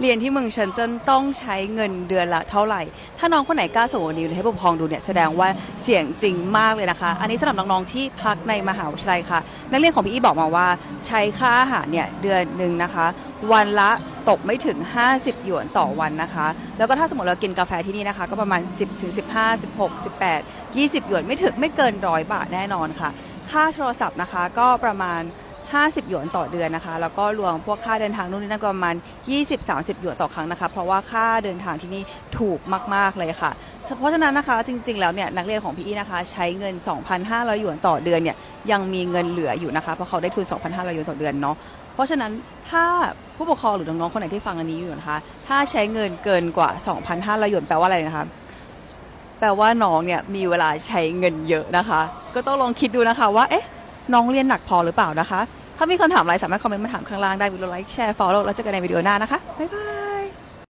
เรียนที่เมืองเฉินเจิ้นต้องใช้เงินเดือนละเท่าไหร่ ถ้าน้องคนไหนกล้าส่งวันนี้ให้ผู้ปกครองดูเนี่ยแสดงว่าเสี่ยงจริงมากเลยนะคะ อันนี้สำหรับน้องๆที่พักในมหาวิทยาลัยค่ะ นักเรียนของพี่อีบอกมาว่า ใช้ค่าอาหารเนี่ยเดือนหนึ่งนะคะ วันละตกไม่ถึง 50 หยวนต่อวันนะคะ แล้วก็ถ้าสมมติเรากินกาแฟที่นี่นะคะ ก็ประมาณ 10ถึง15 16 18 20 หยวนไม่ถึงไม่เกินร้อยบาทแน่นอนค่ะ ค่าโทรศัพท์นะคะก็ประมาณ 50 หยวนต่อเดือนนะคะ แล้วก็รวมพวกค่าเดินทางนู่นนี่นั่นก็ประมาณ 20-30 หยวนต่อครั้งนะคะ เพราะว่าค่าเดินทางที่นี่ถูกมาก ๆ เลยค่ะ เพราะฉะนั้นนะคะจริง ๆ แล้วเนี่ยนักเรียนของพี่อีนะคะ ใช้เงิน 2,500 หยวนต่อเดือนเนี่ยยังมีเงินเหลืออยู่นะคะ เพราะเขาได้ทุน 2,500 หยวนต่อเดือนเนาะเพราะฉะนั้นถ้าผู้ปกครองหรือน้องๆคนไหนที่ฟังอันนี้อยู่นะคะ ถ้าใช้เงินเกินกว่า 2,500 หยวนแปลว่าอะไรนะคะแปลว่าน้องเนี่ยมีเวลาใช้เงินเยอะนะคะ ก็ต้องลองคิดดูนะคะว่าเอ๊ะน้องเรียนหนักพอหรือเปล่านะคะ ถ้ามีคำถามอะไรสามารถคอมเมนต์มาถามข้างล่างได้วิดีโอไลค์แชร์ฟอลโล่แล้วเจอกันในวิดีโอหน้านะคะบ๊ายบาย